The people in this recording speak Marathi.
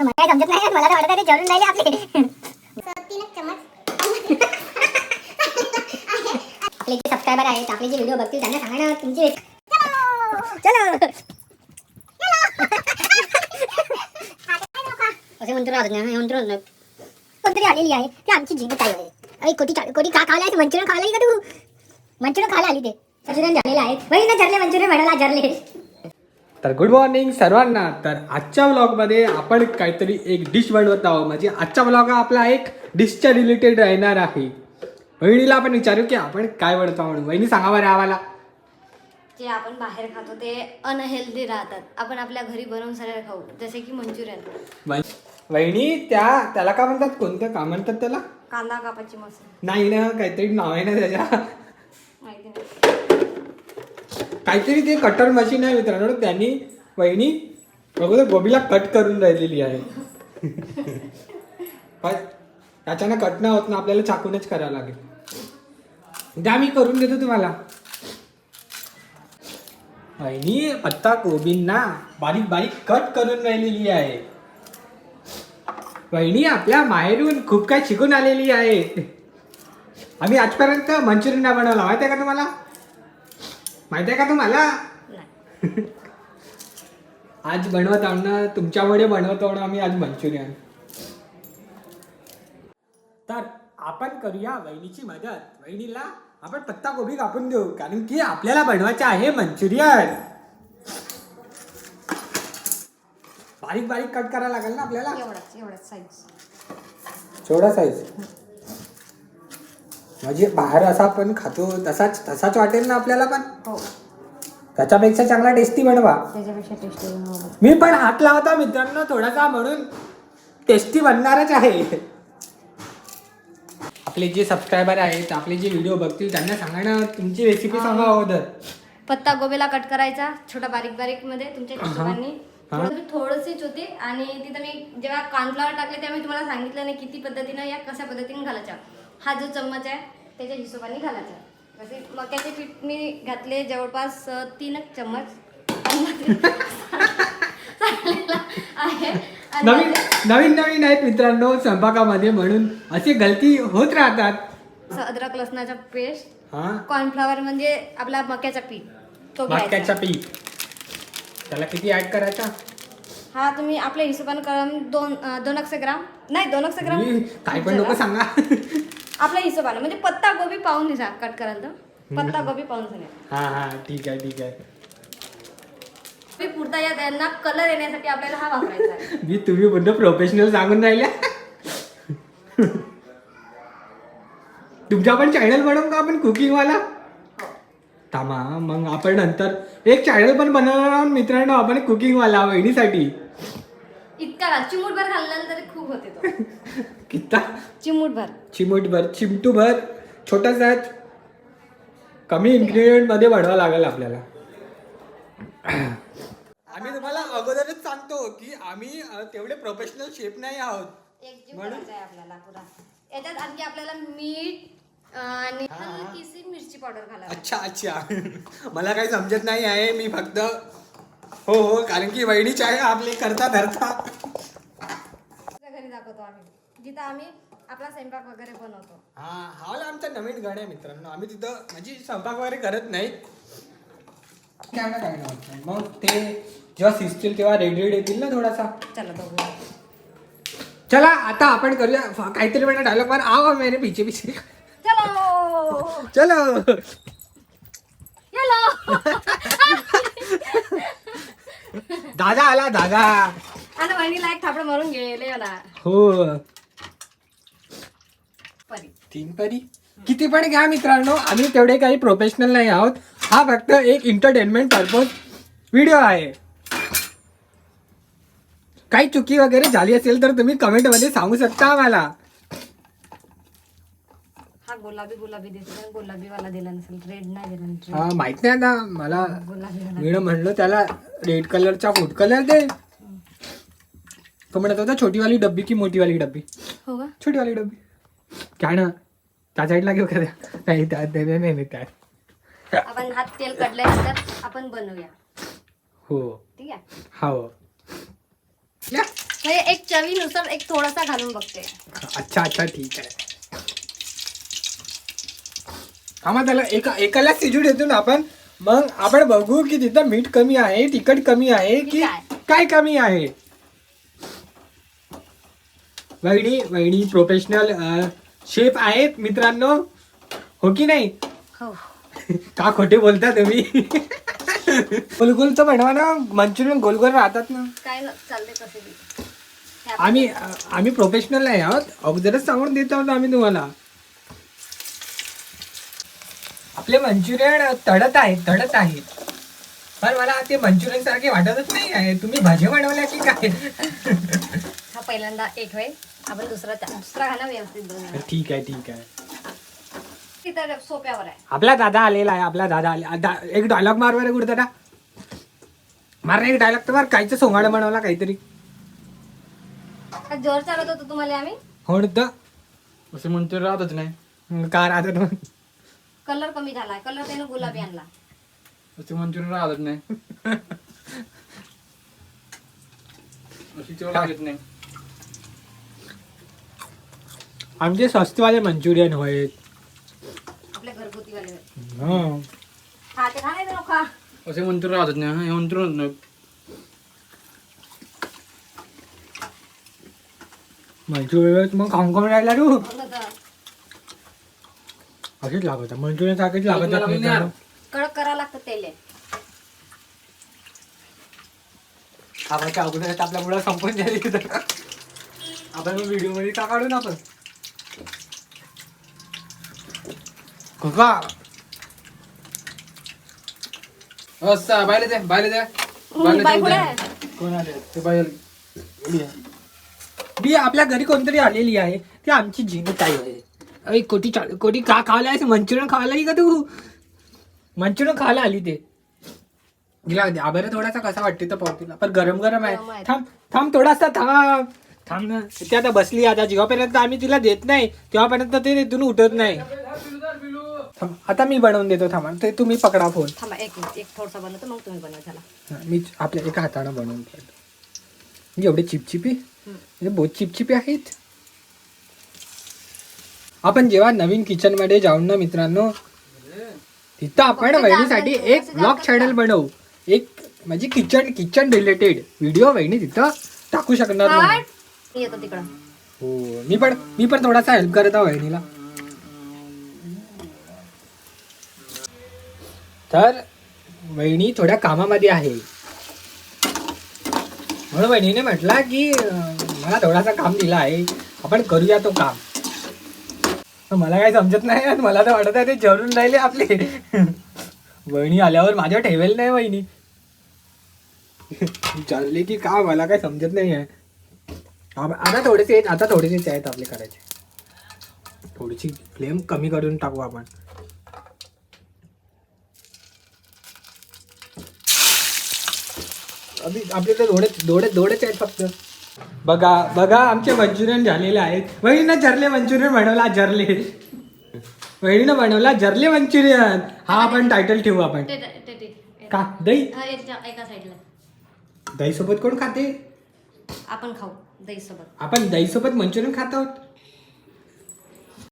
मला काय समजत नाही मला तर वाटत आहे जळून राहिले आपले. आपले जे सबस्क्रायबर आहेत आपले जे व्हिडिओ बघतील त्यांना सांगा ना तुमची चलो. असे म्हणतो हे म्हणतो कोणतरी आलेली आहे ती आमची जीवित आहे. अरे कोटी कोटी का खायला मंचुरियन खायला का तू? मंचुरियन खायला आली ते. मंचुरियन झालेलं आहे. वही ना झरले मंचुरियन म्हणाला झरले तर गुड मॉर्निंग सर्वांना. तर आजच्या व्लॉगमध्ये आपण काहीतरी एक डिश बनवत आहोत. म्हणजे आजचा व्लॉग हा आपला एक डिशच्या रिलेटेड राहणार आहे. वहिनीला आपण विचारू की आपण काय बनवतो म्हणून. वहिनी सांगा बरं आम्हाला. जे आपण बाहेर खातो ते अनहेल्दी राहतात. आपण आपल्या घरी बनवून सरळ खाऊ. जसे की मंचुरियन. वहिनी त्या त्याला काय म्हणतात? कोणतं? का म्हणतात त्याला? कांदा कापाची मसाला नाही ना काहीतरी नाव आहे ना त्याच्या. माहिती नाही. काहीतरी ते कटर मशीन आहे मित्रांनो. त्यांनी वहिनी बघू गोबीला कट करून राहिलेली आहे. त्याच्यानं कट नाही होत ना आपल्याला चाकूनच करावं लागेल. द्या मी करून देतो तुम्हाला. वहिनी पत्ता कोबींना बारीक बारीक कट करून राहिलेली आहे. वहिनी आपल्या माहेरून खूप काही शिकून आलेली आहे. आम्ही आजपर्यंत मंचुरियन बनवला. माहिती आहे का तुम्हाला? माहिती आहे का तुम्हाला? नाही आज बनवत आहो ना तुमच्यामुळे बनवत आहो ना आम्ही आज मंचुरियन. तर आपण करूया वहिनीची मदत. वहिनीला आपण पत्ता गोबी कापून देऊ कारण की आपल्याला बनवायचं आहे मंचुरियन. बारीक बारीक कट करायला लागेल ना आपल्याला? एवढाच एवढाच साईज साईज म्हणजे बाहेर असा आपण खातो तसाच तसाच वाटेल ना आपल्याला पण? हो. त्याच्यापेक्षा चांगला टेस्टी बनवा. त्याच्यापेक्षा टेस्टी मी पण हात लावता मित्रांनो थोडासा म्हणून टेस्टी बनणारच आहे. आपले जे सबस्क्रायबर आहेत आपले जे व्हिडिओ बघतील त्यांना सांगा ना तुमची रेसिपी सांगा अगोदर. पत्ता गोबीला कट करायचा छोटा बारीक बारीकमध्ये तुमच्या हिशोबाने थोडंशीच होती आणि तिथं मी जेव्हा कॉर्नफ्लॉवर टाकले तेव्हा मी तुम्हाला सांगितलं नाही किती पद्धतीनं या कशा पद्धतीने घालायच्या. हा जो चम्मच आहे त्याच्या हिशोबाने घालायचा. जसे मक्याचे पीठ मी घातले जवळपास अं, तीन एक चम्मच. आहे आणि नवीन नवीन नवीन आहेत मित्रांनो स्वयंपाकामध्ये म्हणून. अशी गलती होत राहतात. असं अद्रक लसणाचा पेस्ट. हा? कॉर्नफ्लॉवर म्हणजे आपला मक्याचा पीठ. तो घ्यायचा. मक्याचा पीठ. त्याला किती ऍड करायचा? हा तुम्ही आपल्या हिशोबाने करा दोन दोन एकशे ग्राम. नाही दोन ग्राम मी काय पण नको सांगा. आपल्या हिशोबाने म्हणजे पत्ता गोबी पाहून घ्या कट करायला तर. पत्ता गोबी पाहून हा हा ठीक आहे ठीक आहे. पुरता या त्यांना कलर येण्यासाठी आपल्याला हा वापरायचा आहे. मी तुम्ही पूर्ण प्रोफेशनल सांगून राहिल्या. तुमचा पण चॅनल बनवू का आपण कुकिंग वाला? थांबा मग आपण नंतर एक चॅनल पण बनवणार आहोत मित्रांनो आपण कुकिंग वाला वहिनीसाठी. इतका का चिमूटभर घालला तरी खूप होते तो. किता चिमूटभर. चिमूटभर चिमटूभर छोटासा कमी इन्ग्रेडियंटमध्ये बनवावं लागेल आपल्याला. आम्ही तुम्हाला अगोदरच सांगतो की आम्ही अ, तेवढे प्रोफेशनल शेफ नाही आहोत. करायचा आहे आपल्याला पुरा. याच्यात आणखी आपल्याला मीठ अं, आणि हलकीशी मिरची पावडर घालायला अच्छा अच्छा. मला काही समजत नाही आहे. मी फक्त हो हो कारण की वहिनीची आहे आपले करता धरता. घरी दाखवतो आम्ही. जिथं आम्ही आपला स्वयंपाक वगैरे बनवतो. हा हा वाला आमचा नवीन गण आहे मित्रांनो. आम्ही तिथं म्हणजे स्वयंपाक वगैरे करत नाही. काय नाही मग ते जेव्हा शिजतील तेव्हा रेडी रेडी येतील ना थोडासा? चला बघूया चला आता आपण करूया. काहीतरी म्हणा डायलॉग पण आवा मेरे पीछे पीछे. चलो! चलो. हॅलो दादा आला दादा. आणि वहिनीला एक थापड मारून गेले ना हो. परी. तीन परी? किती पण घ्या मित्रांनो आम्ही तेवढे काही प्रोफेशनल नाही आहोत. हा फक्त एक एंटरटेनमेंट पर्पज व्हिडिओ आहे. काही चुकी वगैरे झाली असेल तर तुम्ही कमेंटमध्ये सांगू शकता आम्हाला. हा गुलाबी गुलाबी दिसला गुलाबी वाला दिला नसेल रेड नाही दिला. हा माहीत नाही आता. मला गुलाबी वाला मी म्हणलं त्याला रेड कलरचा फूड कलर दे. तो म्हणत होता छोटीवाली डब्बी की मोठीवाली डब्बी? हो का? छोटीवाली डब्बी. काय ना. त्या साईडला घेऊ का त्या? नाही त्या नाही नाही, नाही त्या. आपण हात तेल काढल्यानंतर आपण बनवूया. हो. ठीक आहे? हो. या. म्हणजे एक चवीनुसार एक थोडासा घालून बघते. अच्छा अच्छा ठीक आहे. आम्हा त्याला एका एकाला शिजू देतो ना आपण. मग आपण बघू की तिथं मीठ कमी आहे तिखट कमी आहे की काय? कमी आहे? वहिनी वहिनी प्रोफेशनल शेफ आहेत मित्रांनो. हो की नाही? हो. का खोटे बोलता तुम्ही? गोलगोलचं बनवा ना. मंचुरियन गोलगोल राहतात ना. काय आम्ही आम्ही प्रोफेशनल नाही आहोत. अगोदरच सांगून देत आहोत आम्ही तुम्हाला. आपले मंचुरियन तडत आहेत तडत आहेत. पण मला ते मंचुरियन सारखे वाटतच नाही आहे. तुम्ही भाजी बनवल्या की काय? हा पहिल्यांदा एक होईल. आपण दुसरा दुसरा घाला व्यवस्थित दोन ठीक आहे ठीक आहे. तिथं सोप्यावर आहे. आपला दादा आलेला आहे आपला दादा आले दा- एक डायलॉग मार बरं कुठं दादा. मार ना एक डायलॉग तर मार काहीच सोंगाड बनवला काहीतरी. जोर चालत होतो तुम्हाला आम्ही? होतं असं म्हणतो राहतच नाही. का राहत मग कलर कमी झालाय. कलर त्यानं गुलाबी आणला. मंचुरियन राहतच नाही. अशी चव लागत नाही. आमचे स्वस्तवाले मंचुरियन होय आपल्या घरगुती वाले हं. हा ते खा नाही तर नको खा. असे मंचुरियन नाही हा, हे मंचुरियन नाही. मंचुरियन मग खाऊन खाऊन राहिला तू? आता असेच लागत मंचुरियन सारखेच लागत कडक करावं लागतं तेल खावायच्या अगोदर आपल्या मुलं संपून जाईल तिथं आपण व्हिडिओमध्ये का काढू ना आपण? काका. असं बायले द्या बायले द्या बायले. कोण आले? ते बायल. बी आपल्या घरी कोणतरी आलेली आहे. ती आमची जीनच ताई आहे. अरे कोटी चा- कोटी का खायला आहेस मंचुरियन खायला आली का तू? मंचुरियन खायला आली ते. गेला आभार थोडासा कसा वाटते तर पावतीला पण गरम गरम आहे. थांब थांब थोडासा थांब. थांब ना. ती आता बसली आता जेव्हापर्यंत आम्ही तिला देत नाही तेव्हापर्यंत ते तिथून उठत नाही. आता मी बनवून देतो थांबा. ते तुम्ही पकडा फोन थांबा एक मिनिट एक थोडसा बनवतो मग तुम्ही बनवा झाला मी आपल्या एका हाताने बनवून ठेवतो. म्हणजे एवढे चिपचिपी? म्हणजे बहुत चिपचिपी आहेत? आपण जेव्हा नवीन किचनमध्ये जाऊन ना मित्रांनो तिथं आपण वहिनीसाठी एक ब्लॉग चॅनल बनवू. एक म्हणजे किचन किचन रिलेटेड व्हिडिओ वहिनी तिथं टाकू शकणार नाही येतो तिकडं. हो मी पण मी पण थोडासा हेल्प करत आहे वहिनीला. तर वहिनी थोड्या कामामध्ये आहे. म्हणून वहिनीने म्हटला की मला थोडासा काम दिला आहे. आपण करूया तो काम. मला काही समजत नाही आणि मला तर वाटत आहे ते जळून राहिले आपले. वहिनी आल्यावर माझ्या ठेवेल नाही वहिनी. चालले की का मला काही समजत नाही आहे. आता थोडेसे आहेत आता थोडेसेच आहेत आपले करायचे. थोडीशी फ्लेम कमी करून टाकू आपण. आपले तर थोडे थोडे थोडेच आहेत फक्त. बघा बघा आमचे मंचुरियन झालेले आहेत. वहिनीनं जरले मंचुरियन बनवला जरले वहिनीनं बनवला जरले मंचुरियन. हा आपण टायटल ठेवू आपण. का? दही? याच्या एका साईडला दही सोबत कोण खाते? आपण खाऊ दही सोबत आपण दही सोबत मंचुरियन खात आहोत?